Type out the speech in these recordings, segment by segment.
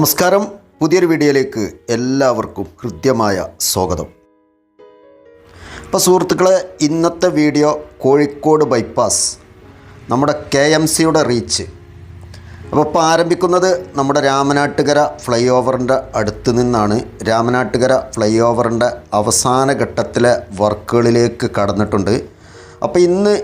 നമസ്കാരം. പുതിയൊരു വീഡിയോയിലേക്ക് എല്ലാവർക്കും ഹൃദ്യമായ സ്വാഗതം. അപ്പോൾ സുഹൃത്തുക്കളെ ഇന്നത്തെ വീഡിയോ കോഴിക്കോട് ബൈപ്പാസ് നമ്മുടെ കെ എം സിയുടെ റീച്ച് അപ്പോൾ ഇപ്പോൾ ആരംഭിക്കുന്നത് നമ്മുടെ രാമനാട്ടുകര ഫ്ലൈ ഓവറിന്റെ അടുത്ത് നിന്നാണ്. രാമനാട്ടുകര ഫ്ലൈ ഓവറിന്റെ അവസാന ഘട്ടത്തിലെ വർക്കുകളിലേക്ക് കടന്നിട്ടുണ്ട്. അപ്പോൾ ഇന്ന്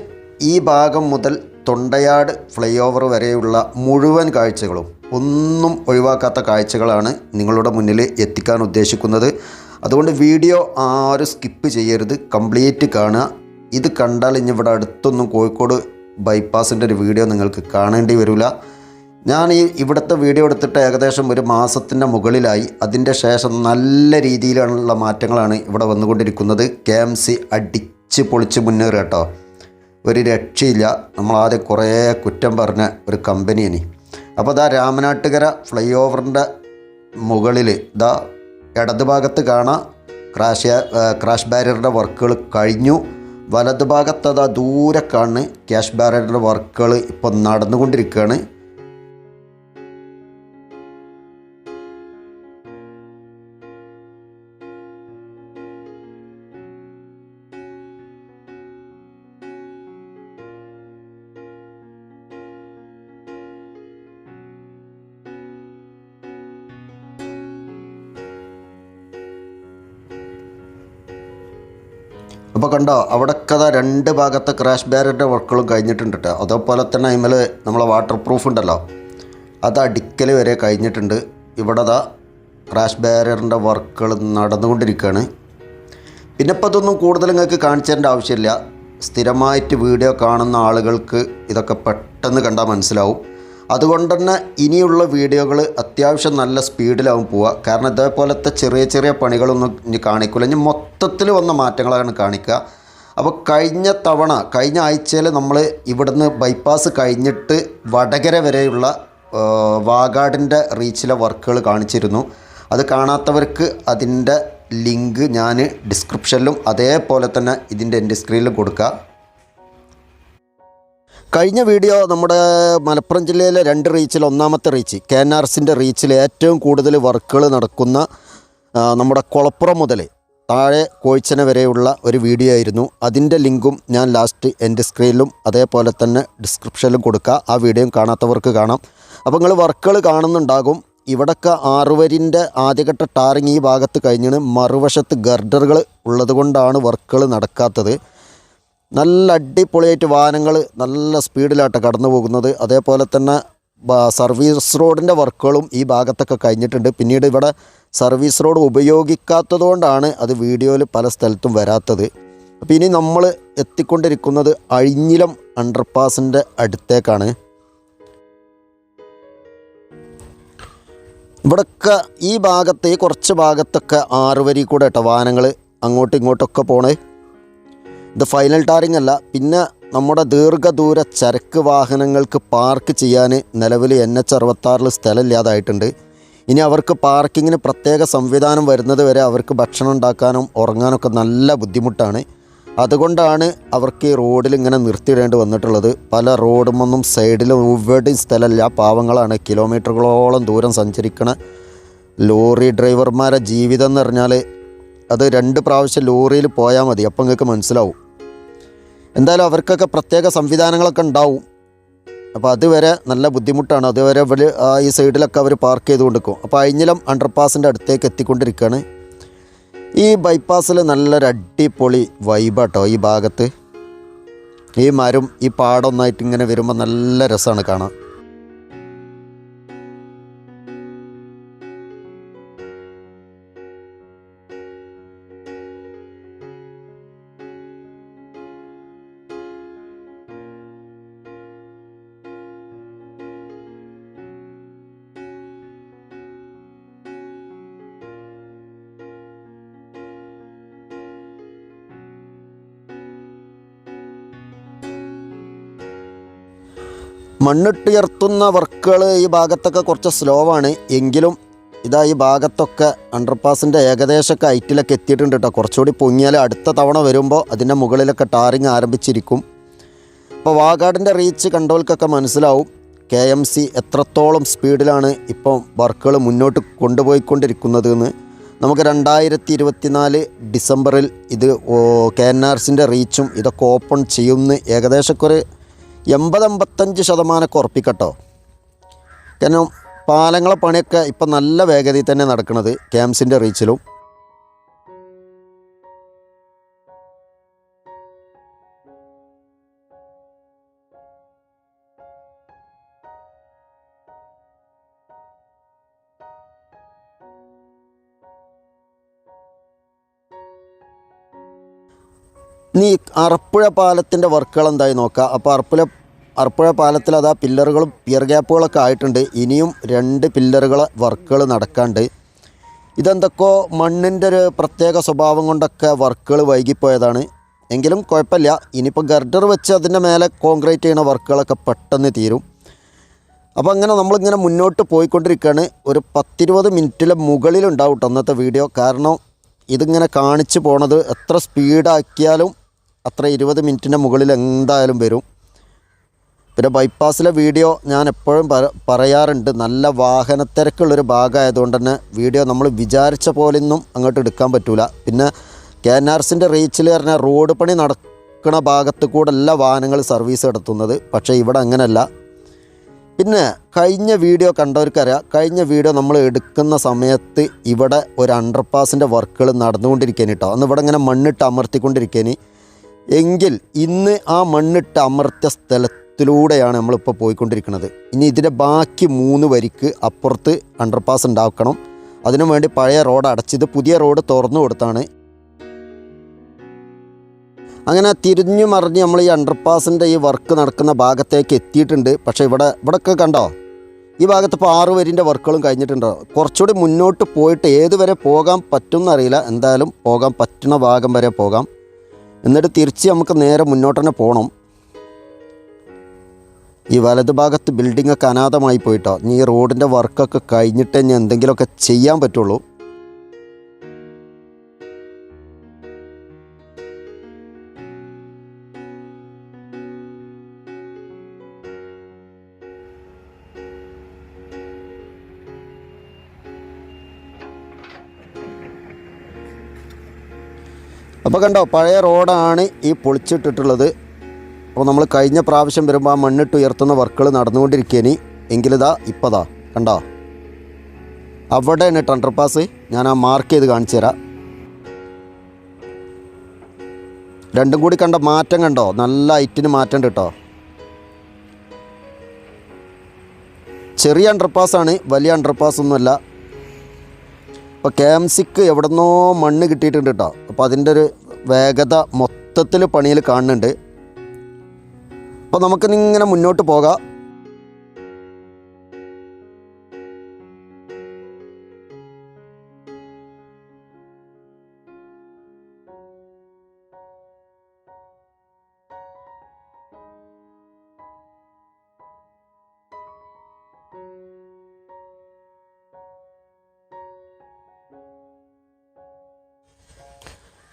ഈ ഭാഗം മുതൽ തൊണ്ടയാട് ഫ്ലൈ ഓവർ വരെയുള്ള മുഴുവൻ കാഴ്ചകളും ഒന്നും ഒഴിവാക്കാത്ത കാഴ്ചകളാണ് നിങ്ങളുടെ മുന്നിൽ എത്തിക്കാൻ ഉദ്ദേശിക്കുന്നത്. അതുകൊണ്ട് വീഡിയോ ആരും സ്കിപ്പ് ചെയ്യരുത്. കംപ്ലീറ്റ് കാണുക. ഇത് കണ്ടാൽ ഇനി ഇവിടെ അടുത്തൊന്നും കോഴിക്കോട് ബൈപ്പാസിന്റെ ഒരു വീഡിയോ നിങ്ങൾക്ക് കാണേണ്ടി വരില്ല ഞാൻ ഈ ഇവിടുത്തെ വീഡിയോ എടുത്തിട്ട് ഏകദേശം ഒരു മാസത്തിന്റെ മുകളിലായി. അതിന്റെ ശേഷം നല്ല രീതിയിലുള്ള മാറ്റങ്ങളാണ് ഇവിടെ വന്നുകൊണ്ടിരിക്കുന്നത്. കെ എം സി അടിച്ച് പൊളിച്ച് മുന്നേറുക കേട്ടോ. ഒരു രക്ഷയില്ല. നമ്മളാദ്യം കുറേ കുറ്റം പറഞ്ഞ ഒരു കമ്പനിയാണ് അപ്പോൾ ദാ രാമനാട്ടുകര ഫ്ലൈ ഓവറിന്റെ മുകളിൽ ഇതാ ഇടത് ഭാഗത്ത് കാണാം ക്രാഷ് ക്രാഷ് ബാരിയറിന്റെ വർക്കുകൾ കഴിഞ്ഞു. വലത് ഭാഗത്ത് അതാ ദൂരെ കാണുന്ന ക്യാഷ് ബാരിയറിന്റെ വർക്കുകൾ ഇപ്പോൾ നടന്നുകൊണ്ടിരിക്കുകയാണ് അപ്പോൾ കണ്ടോ അവിടെ കഥ രണ്ട് ഭാഗത്തെ ക്രാഷ് ബാരിയറിന്റെ വർക്കുകളും കഴിഞ്ഞിട്ടുണ്ട് കേട്ടോ അതേപോലെ തന്നെ അതിമേൽ നമ്മളെ വാട്ടർ പ്രൂഫ് ഉണ്ടല്ലോ. അത് അടിക്കൽ വരെ കഴിഞ്ഞിട്ടുണ്ട്. ഇവിടെ അതാ ക്രാഷ് ബാരിയറിന്റെ വർക്കുകൾ നടന്നുകൊണ്ടിരിക്കുകയാണ് പിന്നെ ഇപ്പോൾ അതൊന്നും കൂടുതൽ നിങ്ങൾക്ക് കാണിച്ചു തരേണ്ട ആവശ്യമില്ല. സ്ഥിരമായിട്ട് വീഡിയോ കാണുന്ന ആളുകൾക്ക് ഇതൊക്കെ പെട്ടെന്ന് കണ്ടാൽ മനസ്സിലാവും. അതുകൊണ്ട് തന്നെ ഇനിയുള്ള വീഡിയോകൾ അത്യാവശ്യം നല്ല സ്പീഡിലാവും പോവുക. കാരണം ഇതേപോലത്തെ ചെറിയ ചെറിയ പണികളൊന്നും ഇനി കാണിക്കില്ല ഇനി മൊത്തത്തിൽ വന്ന മാറ്റങ്ങളാണ് കാണിക്കുക. അപ്പോൾ കഴിഞ്ഞ തവണ കഴിഞ്ഞ ആഴ്ചയിൽ നമ്മൾ ഇവിടുന്ന് ബൈപ്പാസ് കഴിഞ്ഞിട്ട് വടകര വരെയുള്ള വാഗാടിന്റെ റീച്ചിലെ വർക്കുകൾ കാണിച്ചിരുന്നു. അത് കാണാത്തവർക്ക് അതിന്റെ ലിങ്ക് ഞാൻ ഡിസ്ക്രിപ്ഷനിലും അതേപോലെ തന്നെ ഇതിന്റെ എന്റെ സ്ക്രീനിലും കൊടുക്കുക. കഴിഞ്ഞ വീഡിയോ നമ്മുടെ മലപ്പുറം ജില്ലയിലെ രണ്ട് റീച്ചിൽ ഒന്നാമത്തെ റീച്ച് കെ എൻ ആർ എസിന്റെ റീച്ചിൽ ഏറ്റവും കൂടുതൽ വർക്കുകൾ നടക്കുന്ന നമ്മുടെ കുളപ്പുറം മുതൽ താഴെ കോഴിച്ചന വരെയുള്ള ഒരു വീഡിയോ ആയിരുന്നു. അതിന്റെ ലിങ്കും ഞാൻ ലാസ്റ്റ് എന്റെ സ്ക്രീനിലും അതേപോലെ തന്നെ ഡിസ്ക്രിപ്ഷനിലും കൊടുക്കുക ആ വീഡിയോയും കാണാത്തവർക്ക് കാണാം. അപ്പോൾ നിങ്ങൾ വർക്കുകൾ കാണുന്നുണ്ടാകും. ഇവിടൊക്കെ ആറുവരിന്റെ ആദ്യഘട്ട ടാറിങ് ഈ ഭാഗത്ത് കഴിഞ്ഞാണ് മറുവശത്ത് ഗർഡറുകൾ ഉള്ളതുകൊണ്ടാണ് വർക്കുകൾ നടക്കാത്തത്. നല്ല അടിപൊളിയായിട്ട് വാഹനങ്ങൾ നല്ല സ്പീഡിലായിട്ട് കടന്നു പോകുന്നത്. അതേപോലെ തന്നെ സർവീസ് റോഡിന്റെ വർക്കുകളും ഈ ഭാഗത്തൊക്കെ കഴിഞ്ഞിട്ടുണ്ട്. പിന്നീട് ഇവിടെ സർവീസ് റോഡ് ഉപയോഗിക്കാത്തതുകൊണ്ടാണ് അത് വീഡിയോയിൽ പല സ്ഥലത്തും വരാത്തത്. അപ്പോൾ ഇനി നമ്മൾ എത്തിക്കൊണ്ടിരിക്കുന്നത് അഴിഞ്ഞിലം അണ്ടർപാസിന്റെ അടുത്തേക്കാണ്. ഇവിടൊക്കെ ഈ ഭാഗത്ത് ഈ കുറച്ച് ഭാഗത്തൊക്കെ ആറുവരി കൂടെ കേട്ടോ വാഹനങ്ങൾ അങ്ങോട്ടും ഇങ്ങോട്ടൊക്കെ പോണേ. ഇത് ഫൈനൽ ടാറിംഗ് അല്ല. പിന്നെ നമ്മുടെ ദീർഘദൂര ചരക്ക് വാഹനങ്ങൾക്ക് പാർക്ക് ചെയ്യാൻ നിലവിൽ എൻ എച്ച് അറുപത്താറിൽ സ്ഥലമില്ലാതായിട്ടുണ്ട്. ഇനി അവർക്ക് പാർക്കിങ്ങിന് പ്രത്യേക സംവിധാനം വരുന്നത് വരെ അവർക്ക് ഭക്ഷണം ഉണ്ടാക്കാനും ഉറങ്ങാനൊക്കെ നല്ല ബുദ്ധിമുട്ടാണ്. അതുകൊണ്ടാണ് അവർക്ക് ഈ റോഡിൽ ഇങ്ങനെ നിർത്തിയിടേണ്ടി വന്നിട്ടുള്ളത്. പല റോഡുമൊന്നും സൈഡിലും എവിടെയും സ്ഥലമില്ല. പാവങ്ങളാണ്. കിലോമീറ്ററുകളോളം ദൂരം സഞ്ചരിക്കണ ലോറി ഡ്രൈവർമാരെ ജീവിതം എന്ന് പറഞ്ഞാൽ അത് രണ്ട് പ്രാവശ്യം ലോറിയിൽ പോയാൽ മതി. അപ്പം നിങ്ങൾക്ക് മനസ്സിലാവും. എന്തായാലും അവർക്കൊക്കെ പ്രത്യേക സംവിധാനങ്ങളൊക്കെ ഉണ്ടാവും. അപ്പോൾ അതുവരെ നല്ല ബുദ്ധിമുട്ടാണ്. അതുവരെ ഇവർ ഈ സൈഡിലൊക്കെ അവർ പാർക്ക് ചെയ്ത് കൊടുക്കും അപ്പോൾ അഴിഞ്ഞിലം അണ്ടർപാസിന്റെ അടുത്തേക്ക് എത്തിക്കൊണ്ടിരിക്കുകയാണ് ഈ ബൈപ്പാസിൽ നല്ലൊരു അടിപൊളി വൈബാട്ടോ ഈ ഭാഗത്ത്. ഈ മരം ഈ പാടൊന്നായിട്ട് ഇങ്ങനെ വരുമ്പോൾ നല്ല രസമാണ് കാണാൻ. മണ്ണിട്ടുയർത്തുന്ന വർക്കുകൾ ഈ ഭാഗത്തൊക്കെ കുറച്ച് സ്ലോ ആണ് എങ്കിലും ഇതാ ഈ ഭാഗത്തൊക്കെ അണ്ടർപാസിന്റെ ഏകദേശമൊക്കെ ഹൈറ്റിലൊക്കെ എത്തിയിട്ടുണ്ട് കേട്ടോ കുറച്ചുകൂടി പൊങ്ങിയാൽ അടുത്ത തവണ വരുമ്പോൾ അതിന്റെ മുകളിലൊക്കെ ടാറിങ് ആരംഭിച്ചിരിക്കും. അപ്പോൾ വാഗാടിന്റെ റീച്ച് കണ്ടവർക്കൊക്കെ മനസ്സിലാവും. കെ എം സി എത്രത്തോളം സ്പീഡിലാണ് ഇപ്പം വർക്കുകൾ മുന്നോട്ട് കൊണ്ടുപോയിക്കൊണ്ടിരിക്കുന്നത് എന്ന് നമുക്ക് രണ്ടായിരത്തി ഇരുപത്തിനാല് ഡിസംബറിൽ ഇത് കെ എൻ ആർ സിന്റെ റീച്ചും ഇതൊക്കെ ഓപ്പൺ ചെയ്യുമെന്ന് ഏകദേശം ഒരു എൺപത് എൺപത്തഞ്ച് ശതമാനമൊക്കെ ഉറപ്പിക്കട്ടോ. കാരണം പാലങ്ങളെ പണിയൊക്കെ ഇപ്പം നല്ല വേഗതയിൽ തന്നെ നടക്കുന്നത് ക്യാമ്പ്സിന്റെ റീച്ചിലും നീ അറപ്പുഴ പാലത്തിന്റെ വർക്കുകൾ എന്തായി നോക്കുക അപ്പോൾ അറപ്പുഴ അറപ്പുഴ പാലത്തിൽ അതാ പില്ലറുകളും പിയർ ഗ്യാപ്പുകളൊക്കെ ആയിട്ടുണ്ട്. ഇനിയും രണ്ട് പില്ലറുകൾ വർക്കുകൾ നടക്കാണ്ട്. ഇതെന്തൊക്കെയോ മണ്ണിന്റെ ഒരു പ്രത്യേക സ്വഭാവം കൊണ്ടൊക്കെ വർക്കുകൾ വൈകിപ്പോയതാണ്. എങ്കിലും കുഴപ്പമില്ല. ഇനിയിപ്പോൾ ഗർഡർ വെച്ച് അതിന്റെ മേലെ കോൺക്രീറ്റ് ചെയ്യുന്ന വർക്കുകളൊക്കെ പെട്ടെന്ന് തീരും. അപ്പോൾ അങ്ങനെ നമ്മളിങ്ങനെ മുന്നോട്ട് പോയിക്കൊണ്ടിരിക്കുകയാണ്. ഒരു പത്തിരുപത് മിനിറ്റിലെ മുകളിലുണ്ടാവും അന്നത്തെ വീഡിയോ. കാരണം ഇതിങ്ങനെ കാണിച്ചു പോണത് എത്ര സ്പീഡാക്കിയാലും അത്ര ഇരുപത് മിനിറ്റിന്റെ മുകളിൽ എന്തായാലും വരും. പിന്നെ ബൈപ്പാസിലെ വീഡിയോ ഞാൻ എപ്പോഴും പറ- പറയാറുണ്ട്. നല്ല വാഹനത്തിരക്കുള്ളൊരു ഭാഗമായതുകൊണ്ട് തന്നെ വീഡിയോ നമ്മൾ വിചാരിച്ച പോലെയൊന്നും അങ്ങോട്ട് എടുക്കാൻ പറ്റൂല. പിന്നെ കെ എൻ ആർ സിന്റെ റീച്ചിൽ പറഞ്ഞാൽ റോഡ് പണി നടക്കുന്ന ഭാഗത്ത് കൂടെ അല്ല വാഹനങ്ങൾ സർവീസ് നടത്തുന്നത്. പക്ഷേ ഇവിടെ അങ്ങനെയല്ല. പിന്നെ കഴിഞ്ഞ വീഡിയോ കണ്ടവർക്കറിയാം. കഴിഞ്ഞ വീഡിയോ നമ്മൾ എടുക്കുന്ന സമയത്ത് ഇവിടെ ഒരു അണ്ടർപാസിന്റെ വർക്കുകൾ നടന്നുകൊണ്ടിരിക്കേനി കേട്ടോ അന്ന് ഇവിടെ ഇങ്ങനെ മണ്ണിട്ട് അമർത്തിക്കൊണ്ടിരിക്കേനി. എങ്കിൽ ഇന്ന് ആ മണ്ണിട്ട് അമർത്തിയ സ്ഥലത്തിലൂടെയാണ് നമ്മളിപ്പോൾ പോയിക്കൊണ്ടിരിക്കുന്നത്. ഇനി ഇതിന്റെ ബാക്കി മൂന്ന് വരിക്ക് അപ്പുറത്ത് അണ്ടർപാസ് ഉണ്ടാക്കണം. അതിനു വേണ്ടി പഴയ റോഡ് അടച്ചത് പുതിയ റോഡ് തുറന്നു കൊടുത്താണ്. അങ്ങനെ തിരിഞ്ഞു മറിഞ്ഞ് നമ്മൾ ഈ അണ്ടർപാസിന്റെ ഈ വർക്ക് നടക്കുന്ന ഭാഗത്തേക്ക് എത്തിയിട്ടുണ്ട്. പക്ഷേ ഇവിടെ ഇവിടെയൊക്കെ കണ്ടോ? ഈ ഭാഗത്ത് ഇപ്പോൾ ആറ് വരിന്റെ വർക്കുകളും കഴിഞ്ഞിട്ടുണ്ടോ. കുറച്ചുകൂടി മുന്നോട്ട് പോയിട്ട് ഏതുവരെ പോകാൻ പറ്റും എന്നറിയില്ല എന്തായാലും പോകാൻ പറ്റുന്ന ഭാഗം വരെ പോകാം. എന്നിട്ട് തിരിച്ച് നമുക്ക് നേരെ മുന്നോട്ട് തന്നെ പോകണം ഈ വലത് ഭാഗത്ത് ബിൽഡിംഗ് ഒക്കെ അനാഥമായി പോയിട്ടോ. ഇനി ഈ റോഡിന്റെ വർക്കൊക്കെ കഴിഞ്ഞിട്ട് ഇനി എന്തെങ്കിലുമൊക്കെ ചെയ്യാൻ പറ്റുള്ളൂ. അപ്പോൾ കണ്ടോ പഴയ റോഡാണ് ഈ പൊളിച്ചിട്ടിട്ടുള്ളത്. അപ്പോൾ നമ്മൾ കഴിഞ്ഞ പ്രാവശ്യം വരുമ്പോൾ ആ മണ്ണിട്ട് ഉയർത്തുന്ന വർക്കുകൾ നടന്നുകൊണ്ടിരിക്കേനി എങ്കിലിതാ ഇപ്പതാ കണ്ടോ? അവിടെയാണ് ടണ്ടർ പാസ് ഞാൻ ആ മാർക്ക് ചെയ്ത് കാണിച്ചു തരാം. രണ്ടും കൂടി കണ്ട മാറ്റം കണ്ടോ? നല്ല ഐറ്റിന് മാറ്റം കേട്ടോ. ചെറിയ അണ്ടർപാസ്സാണ് വലിയ അണ്ടർപാസ് ഒന്നുമല്ല. ഇപ്പോൾ കെ എം സിക്ക് എവിടെന്നോ മണ്ണ് കിട്ടിയിട്ടുണ്ട് കേട്ടോ. അപ്പോൾ അതിന്റെ ഒരു വേഗത മൊത്തത്തിൽ പണിയിൽ കാണുന്നുണ്ട്. അപ്പോൾ നമുക്ക് ഇങ്ങനെ മുന്നോട്ട് പോകാം.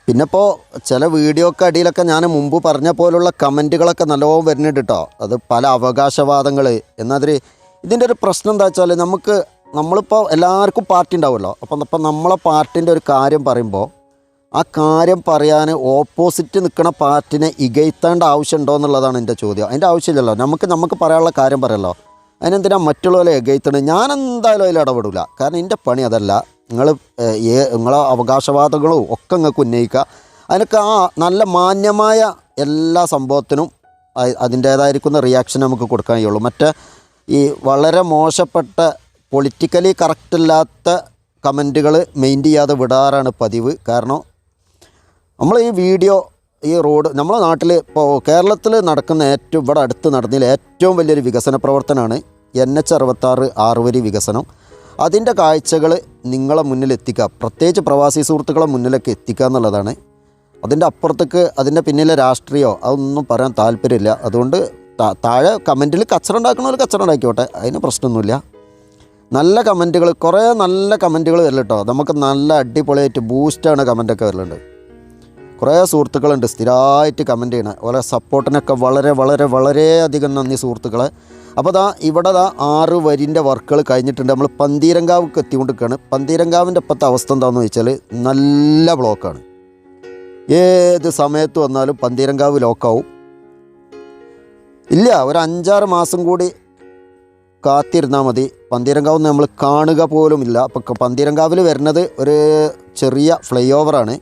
പിന്നെ ഇപ്പോൾ ചില വീഡിയോക്ക് അടിയിലൊക്കെ ഞാൻ മുമ്പ് പറഞ്ഞ പോലുള്ള കമന്റുകളൊക്കെ നല്ലോണം വരുന്നുണ്ട് കേട്ടോ അത് പല അവകാശവാദങ്ങൾ എന്നാതിരി ഇതിന്റെ ഒരു പ്രശ്നം എന്താ വെച്ചാൽ നമുക്ക് നമ്മളിപ്പോൾ എല്ലാവർക്കും പാർട്ടി ഉണ്ടാവുമല്ലോ. അപ്പം അപ്പം നമ്മളെ പാർട്ടിന്റെ ഒരു കാര്യം പറയുമ്പോൾ ആ കാര്യം പറയാൻ ഓപ്പോസിറ്റ് നിൽക്കുന്ന പാർട്ടിനെ ഇകഴ്ത്തേണ്ട ആവശ്യമുണ്ടോ എന്നുള്ളതാണ് എന്റെ ചോദ്യം. അതിന്റെ ആവശ്യമില്ലല്ലോ. നമുക്ക് നമുക്ക് പറയാനുള്ള കാര്യം പറയല്ലോ. അതിനെന്തിനാ മറ്റുള്ളവരെ ഇകഴ്ത്തണേ? ഞാൻ എന്തായാലും അതിൽ ഇടപെടില്ല കാരണം എന്റെ പണി അതല്ല. നിങ്ങൾ നിങ്ങളെ അവകാശവാദങ്ങളോ ഒക്കെ നിങ്ങൾക്ക് ഉന്നയിക്കുക. അതിനൊക്കെ ആ നല്ല മാന്യമായ എല്ലാ സംഭവത്തിനും അതിന്റേതായിരിക്കുന്ന റിയാക്ഷൻ നമുക്ക് കൊടുക്കാൻ കഴിയുള്ളൂ. മറ്റേ ഈ വളരെ മോശപ്പെട്ട പൊളിറ്റിക്കലി കറക്റ്റ് അല്ലാത്ത കമന്റുകൾ മെയിൻ ചെയ്യാതെ വിടാറാണ് പതിവ്. കാരണം നമ്മൾ ഈ വീഡിയോ ഈ റോഡ് നമ്മളെ നാട്ടിൽ ഇപ്പോൾ കേരളത്തിൽ നടക്കുന്ന ഏറ്റവും ഇവിടെ അടുത്ത് നടന്നതിൽ ഏറ്റവും വലിയൊരു വികസന പ്രവർത്തനമാണ് എൻ എച്ച് അറുപത്താറ് ആറുവരി വികസനം. അതിന്റെ കാഴ്ചകൾ നിങ്ങളെ മുന്നിൽ എത്തിക്കുക. പ്രത്യേകിച്ച് പ്രവാസി സുഹൃത്തുക്കളെ മുന്നിലേക്ക് എത്തിക്കുക എന്നുള്ളതാണ്. അതിന്റെ അപ്പുറത്തേക്ക് അതിന്റെ പിന്നിലെ രാഷ്ട്രീയമോ അതൊന്നും പറയാൻ താല്പര്യമില്ല. അതുകൊണ്ട് താഴെ കമന്റിൽ കച്ചറ ഉണ്ടാക്കണവർ കച്ചറ ഉണ്ടാക്കിക്കോട്ടെ. അതിന് പ്രശ്നമൊന്നുമില്ല. നല്ല കമന്റുകൾ കുറേ നല്ല കമന്റുകൾ വരില്ല കേട്ടോ നമുക്ക് നല്ല അടിപൊളിയായിട്ട് ബൂസ്റ്റാണ് കമന്റൊക്കെ വരലുണ്ട്. കുറേ സുഹൃത്തുക്കളുണ്ട് സ്ഥിരമായിട്ട് കമന്റ് ചെയ്യണേ. ഓരോ സപ്പോർട്ടിനൊക്കെ വളരെ വളരെ വളരെയധികം നന്ദി സുഹൃത്തുക്കളെ. അപ്പോൾ ദാ ഇവിടെ ദാ ആറ് വരിന്റെ വർക്കുകൾ കഴിഞ്ഞിട്ടുണ്ട്. നമ്മൾ പന്തീരങ്കാവ്ക്ക് എത്തിക്കൊണ്ടിരിക്കുകയാണ്. പന്തീരങ്കാവിന്റെ ഇപ്പോഴത്തെ അവസ്ഥ എന്താണെന്ന് വെച്ചാൽ നല്ല ബ്ലോക്കാണ്. ഏത് സമയത്ത് വന്നാലും പന്തീരങ്കാവ് ലോക്കാവും. ഇല്ല ഒരു അഞ്ചാറ് മാസം കൂടി കാത്തിരുന്നാൽ മതി. പന്തീരങ്കാവ് നമ്മൾ കാണുക പോലും ഇല്ല അപ്പോൾ പന്തീരങ്കാവിൽ വരുന്നത് ഒരു ചെറിയ ഫ്ലൈ ഓവറാണ്.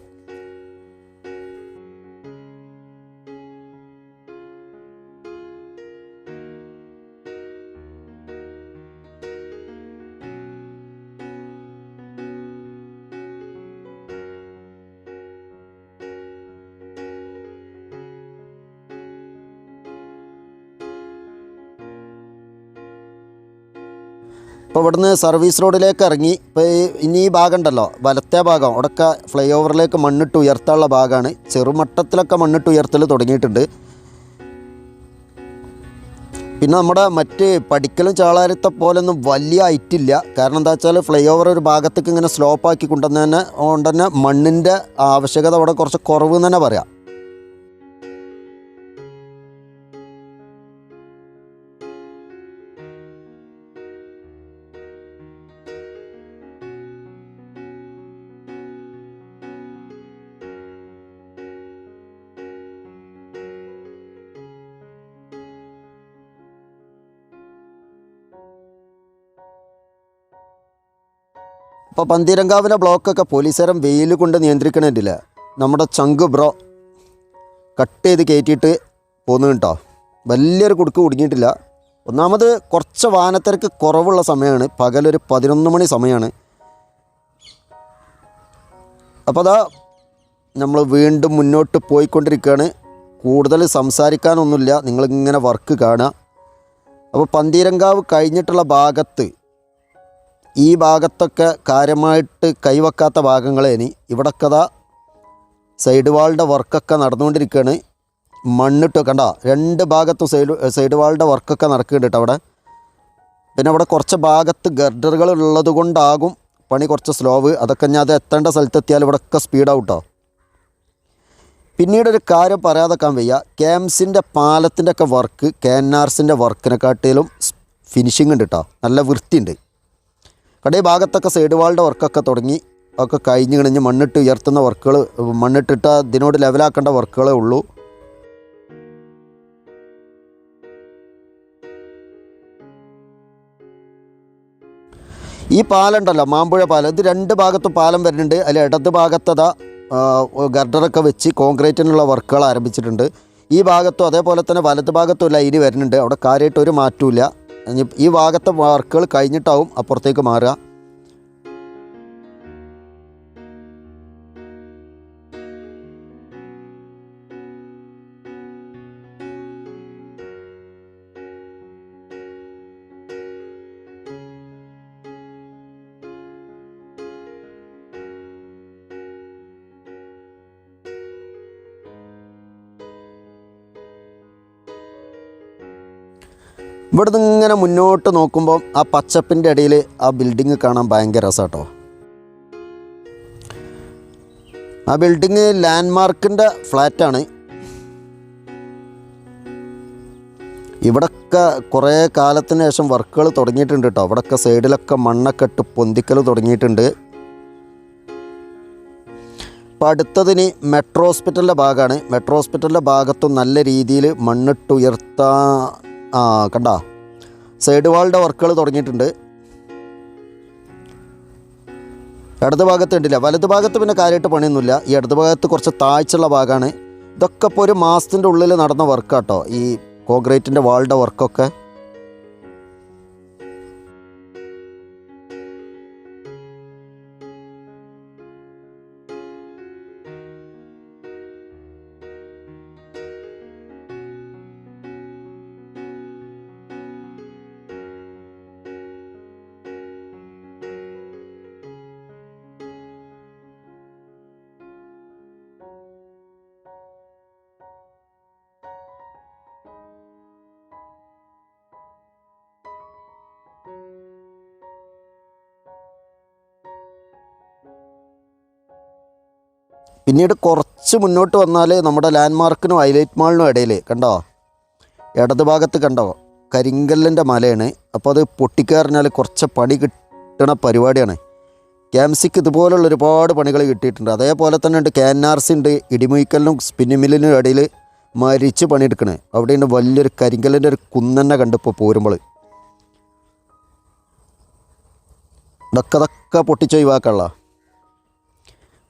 ഇപ്പോൾ ഇവിടുന്ന് സർവീസ് റോഡിലേക്ക് ഇറങ്ങി. ഇപ്പോൾ ഇനി ഈ ഭാഗം ഉണ്ടല്ലോ വലത്തെ ഭാഗം. അവിടെയൊക്കെ ഫ്ലൈ ഓവറിലേക്ക് മണ്ണിട്ട് ഉയർത്താനുള്ള ഭാഗമാണ് ചെറുമട്ടത്തിലൊക്കെ മണ്ണിട്ട് ഉയർത്തൽ തുടങ്ങിയിട്ടുണ്ട്. പിന്നെ നമ്മുടെ മറ്റ് പഠിക്കലും ചാളാരത്തെ പോലൊന്നും വലിയ ഐറ്റില്ല കാരണം എന്താ വെച്ചാൽ ഫ്ലൈ ഓവർ ഒരു ഭാഗത്തേക്ക് ഇങ്ങനെ സ്ലോപ്പ് ആക്കി കൊണ്ടുവന്ന് തന്നെ കൊണ്ട് തന്നെ മണ്ണിന്റെ ആവശ്യകത അവിടെ കുറച്ച് കുറവ് തന്നെ പറയാം. ഇപ്പോൾ പന്തീരങ്കാവിലെ ബ്ലോക്കൊക്കെ പോലീസുകാരൻ വെയിൽ കൊണ്ട് നിയന്ത്രിക്കണില്ല നമ്മുടെ ചങ്ക് ബ്രോ കട്ട് ചെയ്ത് കയറ്റിയിട്ട് പോന്നു കേട്ടോ. വലിയൊരു കുടുക്ക് കുടുങ്ങിയിട്ടില്ല. ഒന്നാമത് കുറച്ച് വാനത്തിരക്ക് കുറവുള്ള സമയമാണ്. പകലൊരു പതിനൊന്ന് മണി സമയമാണ്. അപ്പോൾ അതാ നമ്മൾ വീണ്ടും മുന്നോട്ട് പോയിക്കൊണ്ടിരിക്കുകയാണ്. കൂടുതൽ സംസാരിക്കാനൊന്നുമില്ല. നിങ്ങളിങ്ങനെ വർക്ക് കാണുക. അപ്പോൾ പന്തീരങ്കാവ് കഴിഞ്ഞിട്ടുള്ള ഭാഗത്ത് ഈ ഭാഗത്തൊക്കെ കാര്യമായിട്ട് കൈവെക്കാത്ത ഭാഗങ്ങളെ ഇനി ഇവിടൊക്കെ സൈഡ് വാളിന്റെ വർക്കൊക്കെ നടന്നുകൊണ്ടിരിക്കുകയാണ്. മണ്ണിട്ട് കണ്ട രണ്ട് ഭാഗത്തും സൈഡ് സൈഡ് വാളിന്റെ വർക്കൊക്കെ നടക്കുന്നുണ്ട് അവിടെ. പിന്നെ അവിടെ കുറച്ച് ഭാഗത്ത് ഗർഡറുകൾ ഉള്ളത് കൊണ്ടാകും പണി കുറച്ച് സ്ലോവ് അതൊക്കെ ഞാൻ അത് എത്തേണ്ട സ്ഥലത്തെത്തിയാൽ ഇവിടെയൊക്കെ സ്പീഡാവും പിന്നീടൊരു കാര്യം പറയാതെക്കാൻ വയ്യ. ക്യാംസിന്റെ പാലത്തിന്റെ ഒക്കെ വർക്ക് കെ എൻ ആർസിന്റെ വർക്കിനെക്കാട്ടിലും ഫിനിഷിംഗ് ഉണ്ട് കേട്ടോ നല്ല വൃത്തിയുണ്ട്. കട ഭാഗത്തൊക്കെ സൈഡ് വാളിന്റെ വർക്കൊക്കെ തുടങ്ങി. ഒക്കെ കഴിഞ്ഞ് കഴിഞ്ഞ് മണ്ണിട്ട് ഉയർത്തുന്ന വർക്കുകൾ മണ്ണിട്ടിട്ട് ഇതിനോട് ലെവലാക്കേണ്ട വർക്കുകളേ ഉള്ളൂ. ഈ പാലം ഉണ്ടല്ലോ മാമ്പുഴ പാലം. ഇത് രണ്ട് ഭാഗത്തും പാലം വരുന്നുണ്ട്. അതിൽ ഇടത് ഭാഗത്തതാ ഗർഡറൊക്കെ വെച്ച് കോൺക്രീറ്റിനുള്ള വർക്കുകൾ ആരംഭിച്ചിട്ടുണ്ട്. ഈ ഭാഗത്തും അതേപോലെ തന്നെ വലത് ഭാഗത്തും ലൈന് വരുന്നുണ്ട്. അവിടെ കാര്യമായിട്ട് ഒരു മാറ്റമില്ല ഈ ഭാഗത്തെ വർക്കുകൾ കഴിഞ്ഞിട്ടാവും അപ്പുറത്തേക്ക് മാറുക. ഇവിടുന്ന് ഇങ്ങനെ മുന്നോട്ട് നോക്കുമ്പോൾ ആ പച്ചപ്പിന്റെ ഇടയിൽ ആ ബിൽഡിങ് കാണാൻ ഭയങ്കര രസമാട്ടോ ആ ബിൽഡിങ് ലാൻഡ്മാർക്കിന്റെ ഫ്ലാറ്റാണ്. ഇവിടൊക്കെ കുറേ കാലത്തിന് ശേഷം വർക്കുകൾ തുടങ്ങിയിട്ടുണ്ട് കേട്ടോ. ഇവിടൊക്കെ സൈഡിലൊക്കെ മണ്ണൊക്കെ ഇട്ട് പൊന്തിക്കൽ തുടങ്ങിയിട്ടുണ്ട്. അപ്പോൾ അടുത്തതിന് മെട്രോ ഹോസ്പിറ്റലിന്റെ ഭാഗമാണ്. മെട്രോ ഹോസ്പിറ്റലിന്റെ ഭാഗത്തും നല്ല രീതിയിൽ മണ്ണിട്ട് ഉയർത്താ ആ കണ്ട. സൈഡ് വാളിന്റെ വർക്കുകൾ തുടങ്ങിയിട്ടുണ്ട്. ഇടത് ഭാഗത്ത് ഉണ്ടില്ല വലത് ഭാഗത്ത് പിന്നെ കാര്യമായിട്ട് പണിയൊന്നുമില്ല. ഈ ഇടത് ഭാഗത്ത് കുറച്ച് താഴ്ചയുള്ള ഭാഗമാണ്. ഇതൊക്കെ ഇപ്പോൾ ഒരു മാസത്തിന്റെ ഉള്ളിൽ നടന്ന വർക്കാട്ടോ ഈ കോൺക്രീറ്റിന്റെ വാളിന്റെ വർക്കൊക്കെ പിന്നീട് കുറച്ച് മുന്നോട്ട് വന്നാൽ നമ്മുടെ ലാൻഡ്മാർക്കിനും ഹൈലൈറ്റ് മാളിനും ഇടയിൽ കണ്ടോ? ഇടത് ഭാഗത്ത് കണ്ടോ? കരിങ്കല്ലിന്റെ മലയാണ്. അപ്പോൾ അത് പൊട്ടിക്കാറിഞ്ഞാൽ കുറച്ച് പണി കിട്ടണ പരിപാടിയാണ്. ക്യാംസിക്ക് ഇതുപോലുള്ള ഒരുപാട് പണികൾ കിട്ടിയിട്ടുണ്ട്. അതേപോലെ തന്നെ ഉണ്ട് കെ എൻ ആർ സി ഉണ്ട് ഇടിമുയിക്കലിനും സ്പിന്നിമില്ലിനും ഇടയിൽ മരിച്ച് പണിയെടുക്കണേ. അവിടെയുണ്ട് വലിയൊരു കരിങ്കല്ലിന്റെ ഒരു കുന്നന്നെ കണ്ടിപ്പോൾ പോരുമ്പോൾ ഇതൊക്കെ ഇതൊക്കെ പൊട്ടിച്ച് ഒഴിവാക്കാനുള്ള.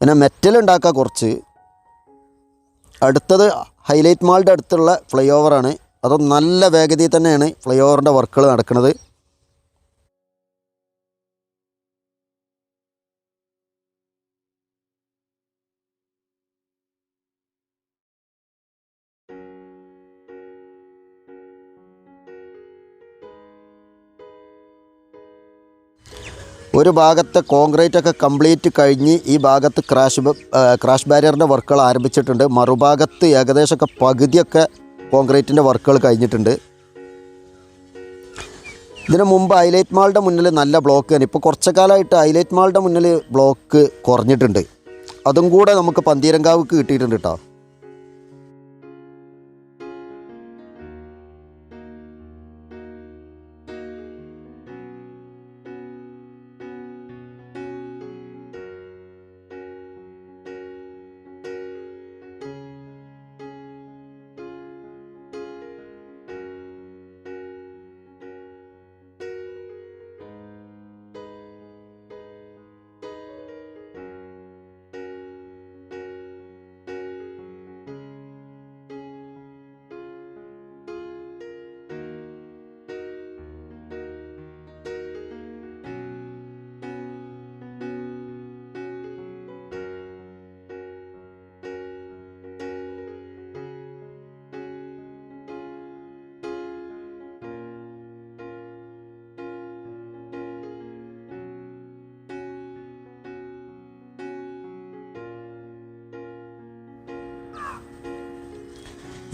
പിന്നെ മെറ്റൽ ഉണ്ടാക്കുക കുറച്ച്. അടുത്തത് ഹൈലൈറ്റ് മാളിന്റെ അടുത്തുള്ള ഫ്ലൈ ഓവറാണ് അത് നല്ല വേഗതയിൽ തന്നെയാണ് ഫ്ലൈ ഓവറിന്റെ വർക്കുകൾ നടക്കുന്നത് ഒരു ഭാഗത്ത് കോൺക്രീറ്റ് ഒക്കെ കംപ്ലീറ്റ് കഴിഞ്ഞ് ഈ ഭാഗത്ത് ക്രാഷ് ക്രാഷ് ബാരിയറിന്റെ വർക്കുകൾ ആരംഭിച്ചിട്ടുണ്ട്. മറുഭാഗത്ത് ഏകദേശമൊക്കെ പകുതിയൊക്കെ കോൺക്രീറ്റിന്റെ വർക്കുകൾ കഴിഞ്ഞിട്ടുണ്ട്. ഇതിനു മുമ്പ് ഹൈലൈറ്റ് മാളിന്റെ മുന്നിൽ നല്ല ബ്ലോക്ക് തന്നെ ഇപ്പോൾ കുറച്ച് കാലമായിട്ട് ഹൈലൈറ്റ് മാളിന്റെ മുന്നിൽ ബ്ലോക്ക് കുറഞ്ഞിട്ടുണ്ട്. അതും കൂടെ നമുക്ക് പന്തീരങ്കാവുക്ക് കിട്ടിയിട്ടുണ്ട് കേട്ടോ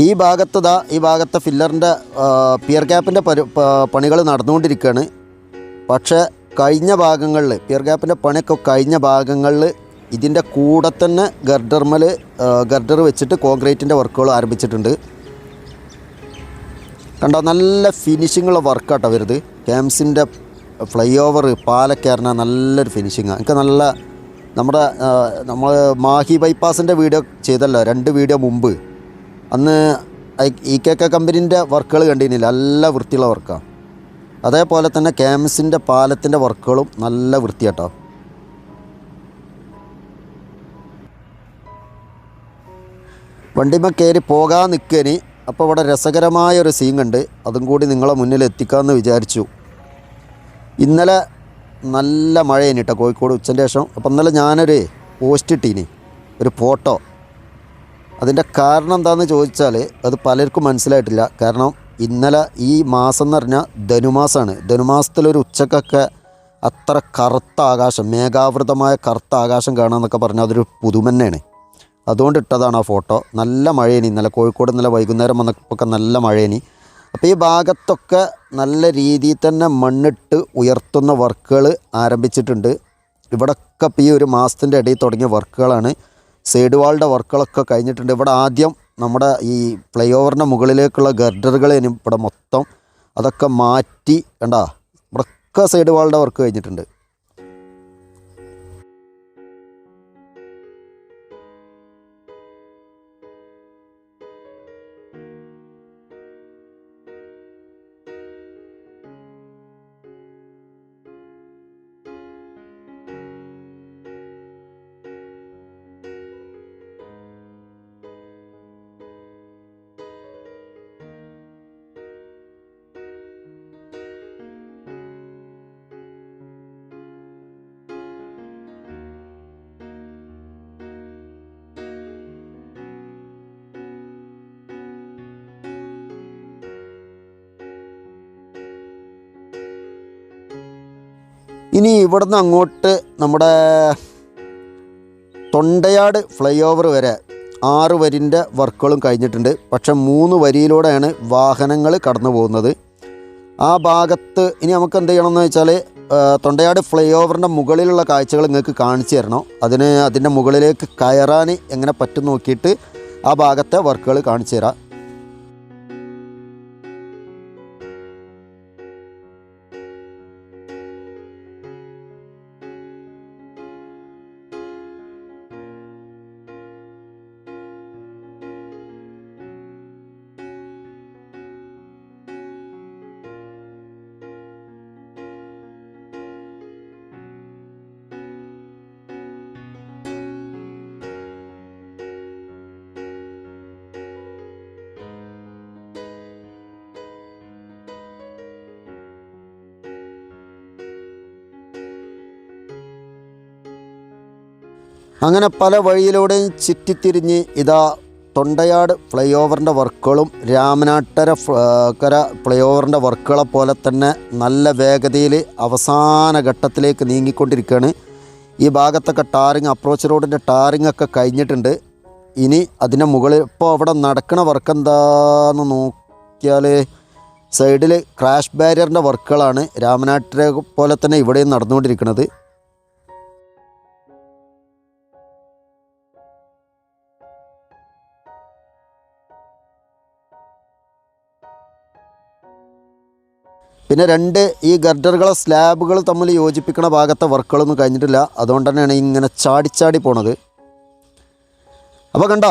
ഈ ഭാഗത്ത് ദാ ഈ ഭാഗത്തെ ഫില്ലറിന്റെ പിയർ ക്യാപ്പിന്റെ പരി പണികൾ നടന്നുകൊണ്ടിരിക്കുകയാണ് പക്ഷേ കഴിഞ്ഞ ഭാഗങ്ങളിൽ പിയർ ക്യാപ്പിന്റെ പണിയൊക്കെ കഴിഞ്ഞ ഭാഗങ്ങളിൽ ഇതിന്റെ കൂടെ തന്നെ ഗർഡർമൽ ഗർഡർ വെച്ചിട്ട് കോൺക്രീറ്റിന്റെ വർക്കുകൾ ആരംഭിച്ചിട്ടുണ്ട്. കണ്ടോ നല്ല ഫിനിഷിങ്ങുള്ള വർക്കാട്ടോ വരുത് ക്യാംസിന്റെ ഫ്ലൈ ഓവർ പാലക്കയറിന നല്ലൊരു ഫിനിഷിങ്ങാണ് എനിക്ക് നല്ല നമ്മുടെ നമ്മൾ മാഹി ബൈപ്പാസിന്റെ വീഡിയോ ചെയ്തല്ലോ രണ്ട് വീഡിയോ മുമ്പ്. അന്ന് ഇ കെ കെ കമ്പനീന്റെ വർക്കുകൾ കണ്ടിരുന്നില്ല. നല്ല വൃത്തിയുള്ള വർക്കാണ് അതേപോലെ തന്നെ ക്യാംസിന്റെ പാലത്തിന്റെ വർക്കുകളും നല്ല വൃത്തിയാട്ടോ. വണ്ടിമ കയറി പോകാൻ നിൽക്കനി അപ്പോൾ ഇവിടെ രസകരമായ ഒരു സീൻ കണ്ട് അതും കൂടി നിങ്ങളെ മുന്നിൽ എത്തിക്കാമെന്ന് വിചാരിച്ചു. ഇന്നലെ നല്ല മഴയാണ് കേട്ടോ കോഴിക്കോട് ഉച്ചന്റെ ശേഷം. അപ്പം ഇന്നലെ ഞാനൊരു പോസ്റ്റ് ഇട്ടീനി. ഒരു ഫോട്ടോ. അതിന്റെ കാരണം എന്താണെന്ന് ചോദിച്ചാൽ അത് പലർക്കും മനസ്സിലായിട്ടില്ല. കാരണം ഇന്നലെ ഈ മാസം എന്ന് പറഞ്ഞാൽ ധനുമാസമാണ് ധനുമാസത്തിലൊരു ഉച്ചക്കൊക്കെ അത്ര കറുത്ത ആകാശം മേഘാവൃതമായ കറുത്ത ആകാശം കാണാമെന്നൊക്കെ പറഞ്ഞാൽ അതൊരു പുതുമന്നെയാണ്. അതുകൊണ്ട് ഇട്ടതാണ് ആ ഫോട്ടോ. നല്ല മഴയേനി ഇന്നലെ കോഴിക്കോട് ഇന്നലെ വൈകുന്നേരം വന്നപ്പോൾ നല്ല മഴയേനി അപ്പോൾ ഈ ഭാഗത്തൊക്കെ നല്ല രീതിയിൽ തന്നെ മണ്ണിട്ട് ഉയർത്തുന്ന വർക്കുകൾ ആരംഭിച്ചിട്ടുണ്ട്. ഇവിടൊക്കെ ഇപ്പോൾ ഈ ഒരു മാസത്തിന്റെ ഇടയിൽ തുടങ്ങിയ വർക്കുകളാണ്. സൈഡ് വാളിന്റെ വർക്കുകളൊക്കെ കഴിഞ്ഞിട്ടുണ്ട്. ഇവിടെ ആദ്യം നമ്മുടെ ഈ ഫ്ലൈ ഓവറിന്റെ മുകളിലേക്കുള്ള ഗർഡറുകൾ ഇവിടെ മൊത്തം അതൊക്കെ മാറ്റി കണ്ടാ ഇവിടൊക്കെ സൈഡ് വാളിന്റെ വർക്ക് കഴിഞ്ഞിട്ടുണ്ട്. ഇനി ഇവിടുന്ന് അങ്ങോട്ട് നമ്മുടെ തൊണ്ടയാട് ഫ്ലൈ ഓവർ വരെ ആറ് വരിന്റെ വർക്കുകളും കഴിഞ്ഞിട്ടുണ്ട്. പക്ഷെ മൂന്ന് വരിയിലൂടെയാണ് വാഹനങ്ങൾ കടന്നു പോകുന്നത്. ആ ഭാഗത്ത് ഇനി നമുക്ക് എന്ത് ചെയ്യണമെന്ന് വെച്ചാൽ തൊണ്ടയാട് ഫ്ലൈ ഓവറിന്റെ മുകളിലുള്ള കാഴ്ചകൾ നിങ്ങൾക്ക് കാണിച്ചു തരണം. അതിന് അതിന്റെ മുകളിലേക്ക് കയറാൻ എങ്ങനെ പറ്റും നോക്കിയിട്ട് ആ ഭാഗത്തെ വർക്കുകൾ കാണിച്ചു തരാം. അങ്ങനെ പല വഴിയിലൂടെയും ചുറ്റിത്തിരിഞ്ഞ് ഇതാ തൊണ്ടയാട് ഫ്ലൈ ഓവറിന്റെ വർക്കുകളും രാമനാട്ടര കര ഫ്ലൈ ഓവറിന്റെ വർക്കുകളെ പോലെ തന്നെ നല്ല വേഗതയിൽ അവസാന ഘട്ടത്തിലേക്ക് നീങ്ങിക്കൊണ്ടിരിക്കുകയാണ്. ഈ ഭാഗത്തൊക്കെ ടാറിങ് അപ്രോച്ച് റോഡിന്റെ ടാറിങ് ഒക്കെ കഴിഞ്ഞിട്ടുണ്ട്. ഇനി അതിന്റെ മുകളിൽ ഇപ്പോൾ അവിടെ നടക്കണ വർക്ക് എന്താന്ന് നോക്കിയാൽ സൈഡിൽ ക്രാഷ് ബാരിയറിന്റെ വർക്കുകളാണ് രാമനാട്ടരെ പോലെ തന്നെ ഇവിടെയും നടന്നുകൊണ്ടിരിക്കുന്നത്. പിന്നെ രണ്ട് ഈ ഗർഡറുകളെ സ്ലാബുകൾ തമ്മിൽ യോജിപ്പിക്കുന്ന ഭാഗത്തെ വർക്കുകളൊന്നും കഴിഞ്ഞിട്ടില്ല. അതുകൊണ്ട് തന്നെയാണ് ഇങ്ങനെ ചാടിച്ചാടി പോണത്. അപ്പോൾ കണ്ട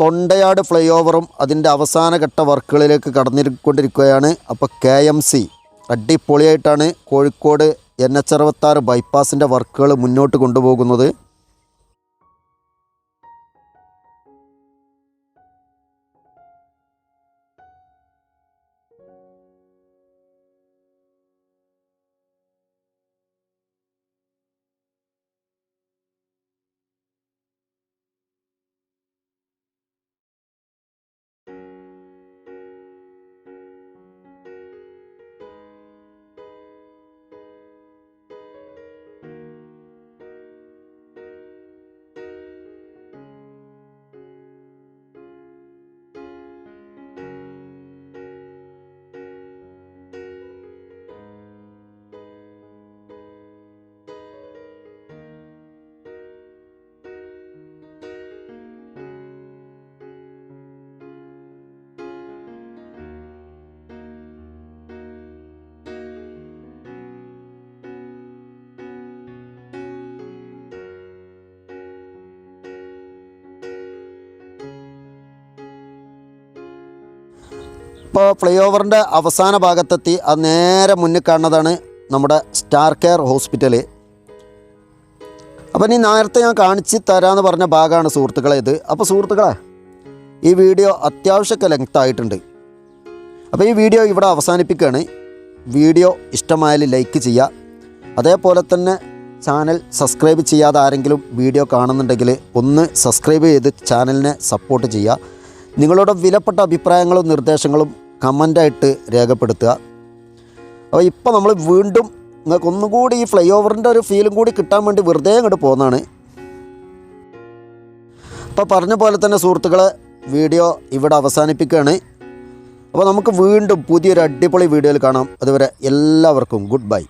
തൊണ്ടയാട് ഫ്ലൈ ഓവറും അതിന്റെ അവസാന ഘട്ട വർക്കുകളിലേക്ക് കടന്നിരിക്കൊണ്ടിരിക്കുകയാണ്. അപ്പോൾ കെ എം സി അടിപൊളിയായിട്ടാണ് കോഴിക്കോട് എൻ എച്ച് അറുപത്താറ് ബൈപ്പാസിന്റെ വർക്കുകൾ മുന്നോട്ട് കൊണ്ടുപോകുന്നത്. ഇപ്പോൾ ഫ്ലൈ ഓവറിന്റെ അവസാന ഭാഗത്തെത്തി. അത് നേരെ മുന്നിൽ കാണുന്നതാണ് നമ്മുടെ സ്റ്റാർ കെയർ ഹോസ്പിറ്റൽ അപ്പം ഇനി നേരത്തെ ഞാൻ കാണിച്ച് തരാമെന്ന് പറഞ്ഞ ഭാഗമാണ് സുഹൃത്തുക്കളെ ഇത്. അപ്പോൾ സുഹൃത്തുക്കളെ ഈ വീഡിയോ അത്യാവശ്യമൊക്കെ ലെങ്ത് ആയിട്ടുണ്ട് അപ്പോൾ ഈ വീഡിയോ ഇവിടെ അവസാനിപ്പിക്കുകയാണ്. വീഡിയോ ഇഷ്ടമായാൽ ലൈക്ക് ചെയ്യുക. അതേപോലെ തന്നെ ചാനൽ സബ്സ്ക്രൈബ് ചെയ്യാതെ ആരെങ്കിലും വീഡിയോ കാണുന്നുണ്ടെങ്കിൽ ഒന്ന് സബ്സ്ക്രൈബ് ചെയ്ത് ചാനലിനെ സപ്പോർട്ട് ചെയ്യുക. നിങ്ങളുടെ വിലപ്പെട്ട അഭിപ്രായങ്ങളും നിർദ്ദേശങ്ങളും കമന്റായിട്ട് രേഖപ്പെടുത്തുക. അപ്പോൾ ഇപ്പോൾ നമ്മൾ വീണ്ടും നിങ്ങൾക്ക് ഒന്നും കൂടി ഈ ഫ്ലൈ ഓവറിന്റെ ഒരു ഫീലും കൂടി കിട്ടാൻ വേണ്ടി വെറുതെ അങ്ങോട്ട് പോകുന്നതാണ്. അപ്പോൾ പറഞ്ഞ പോലെ തന്നെ സുഹൃത്തുക്കളെ വീഡിയോ ഇവിടെ അവസാനിപ്പിക്കുകയാണ്. അപ്പോൾ നമുക്ക് വീണ്ടും പുതിയൊരു അടിപൊളി വീഡിയോയിൽ കാണാം. അതുവരെ എല്ലാവർക്കും ഗുഡ് ബൈ.